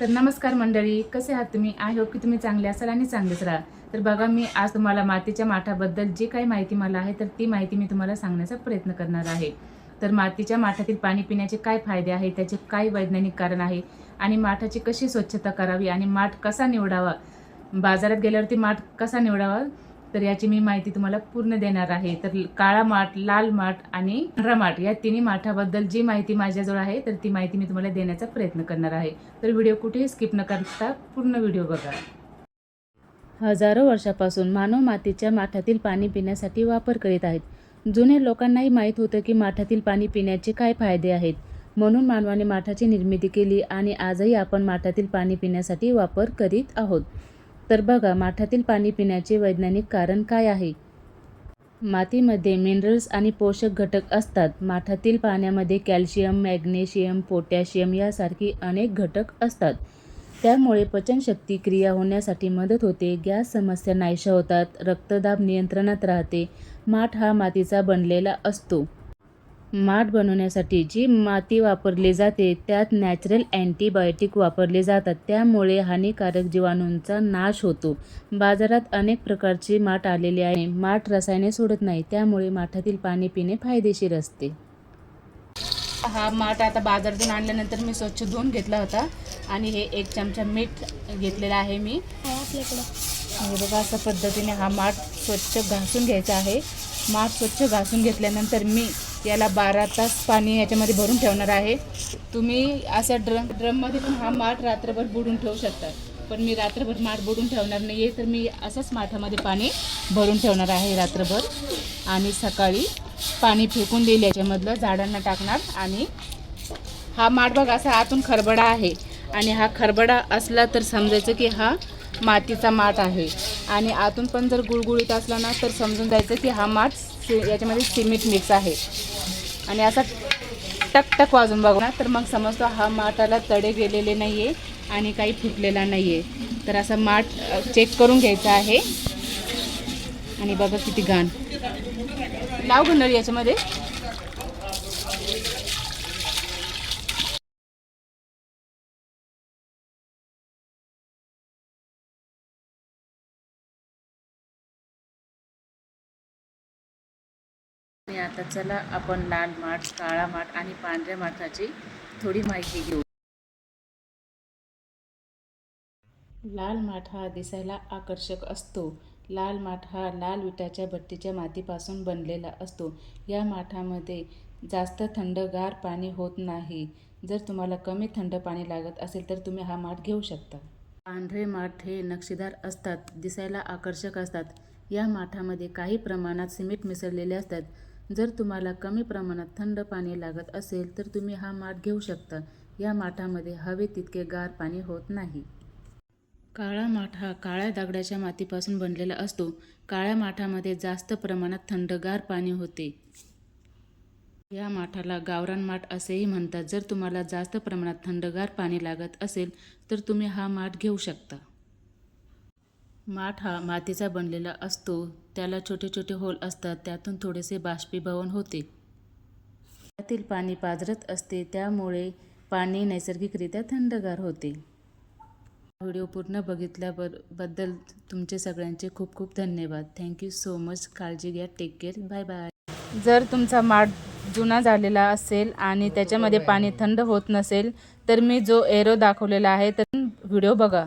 तर नमस्कार मंडळी कसे आहात तुम्ही? आय होप की तुम्ही चांगले असाल आणि चांगलेच राहा. तर बघा मी आज तुम्हाला मातीच्या माठाबद्दल जी काही माहिती मला आहे तर ती माहिती मी तुम्हाला सांगण्याचा प्रयत्न करणार आहे. तर मातीच्या माठातील पाणी पिण्याचे काय फायदे आहे त्याचे काय वैज्ञानिक कारण आहे? आणि माठाची कशी स्वच्छता करावी? आणि माठ कसा निवडावा? बाजारात गेल्यावरती माठ कसा निवडावा? तर याची मी माहिती तुम्हाला पूर्ण देणार आहे. तर काळा माठ लाल माठ आणि पांढरा माठ या तिन्ही माठाबद्दल जी माहिती माझ्याजवळ आहे तर ती माहिती मी तुम्हाला देण्याचा प्रयत्न करणार आहे. तर व्हिडिओ कुठेही स्किप न करता पूर्ण व्हिडिओ बघा. हजारो वर्षापासून मानव मातीच्या माठातील पाणी पिण्यासाठी वापर करीत आहेत. जुने लोकांनाही माहीत होतं की माठातील पाणी पिण्याचे काय फायदे आहेत. म्हणून मानवाने माठाची निर्मिती केली आणि आजही आपण माठातील पाणी पिण्यासाठी वापर करीत आहोत. तर बघा माठातील पाणी पिण्याचे वैज्ञानिक कारण काय आहे? मातीमध्ये मिनरल्स आणि पोषक घटक असतात. माठातील पाण्यामध्ये कॅल्शियम मॅग्नेशियम पोटॅशियम यासारखी अनेक घटक असतात. त्यामुळे पचनशक्ती क्रिया होण्यासाठी मदत होते. गॅस समस्या नाहीशा होतात. रक्तदाब नियंत्रणात राहते. माठ हा मातीचा बनलेला असतो. माठ बनवण्यासाठी जी माती वापरली जाते त्यात नॅचरल अँटीबायोटिक वापरले जातात. त्यामुळे हानिकारक जीवाणूंचा नाश होतो. बाजारात अनेक प्रकारची माठ आलेली आहे. माठ रसायने सोडत नाही त्यामुळे माठातील पाणी पिणे फायदेशीर असते. हा माठ आता बाजारातून आणल्यानंतर मी स्वच्छ धुवून घेतला होता. आणि हे एक चमचा मीठ घेतलेला आहे मी. हे बघा अशा पद्धतीने हा माठ स्वच्छ घासून घ्यायचा आहे. माठ स्वच्छ घासून घेतल्यानंतर मी याला बारा तास पाणी याच्यामध्ये भरून ठेवणार आहे. तुम्ही असा ड्रम ड्रममध्ये पण हा माठ रात्रभर बुडून ठेवू शकता. पण मी रात्रभर माठ बुडून ठेवणार नाही आहे तर मी असंच माठामध्ये पाणी भरून ठेवणार आहे रात्रभर. आणि सकाळी पाणी फेकून देईल याच्यामधलं झाडांना टाकणार. आणि हा माठ बघा असा आतून खरबडा आहे. आणि हा खरबडा असला तर समजायचं की हा मातीचा माठ आहे. आणि आतून पण जर गुळगुळीत असला ना तर समजून जायचं की हा माठ सि याच्यामध्ये सिमेंट मिक्स आहे. आणि असा टकटक वाजून बघू ना. तर मग समजतो हा माठाला तडे गेलेले नाही आहे आणि काही फुटलेला नाही आहे तर असा माठ चेक करून घ्यायचा आहे. आणि बघा किती घाण. लाव गंडळी याच्यामध्ये. आणि आता चला आपण लाल माठ काळा माठ आणि पांढऱ्या माठाची थोडी माहिती घेऊ. लाल माठ हा दिसायला आकर्षक असतो. लाल माठ हा लाल विटाच्या भट्टीच्या मातीपासून बनलेला असतो. या माठामध्ये जास्त थंडगार पाणी होत नाही. जर तुम्हाला कमी थंड पाणी लागत असेल तर तुम्ही हा माठ घेऊ शकता. पांढरे माठ हे नक्षीदार असतात दिसायला आकर्षक असतात. या माठामध्ये काही प्रमाणात सिमेंट मिसळलेले असतात. जर तुम्हाला कमी प्रमाणात थंड पाणी लागत असेल तर तुम्ही हा माठ घेऊ शकता. या माठामध्ये हवे तितके गार पाणी होत नाही. काळा माठ हा काळ्या दगडाच्या मातीपासून बनलेला असतो. काळ्या माठामध्ये जास्त प्रमाणात थंडगार पाणी होते. या माठाला गावरान माठ असेही म्हणतात. जर तुम्हाला जास्त प्रमाणात थंडगार पाणी लागत असेल तर तुम्ही हा माठ घेऊ शकता. माठ हा मातीचा बनलेला असतो. त्याला छोटे छोटे होल असतात. त्यातून थोडेसे बाष्पीभवन होते. त्यातील पाणी पाझरत असते. त्यामुळे पाणी नैसर्गिकरित्या थंडगार होते. व्हिडिओ पूर्ण बघितल्याबद्दल तुमचे सगळ्यांचे खूप खूप धन्यवाद. थँक्यू सो मच काळजी घ्या. टेक केअर बाय बाय जर तुमचा माठ जुना झालेला असेल आणि त्याच्यामध्ये पाणी थंड होत नसेल तर मी जो एरो दाखवलेला आहे तर व्हिडिओ बघा.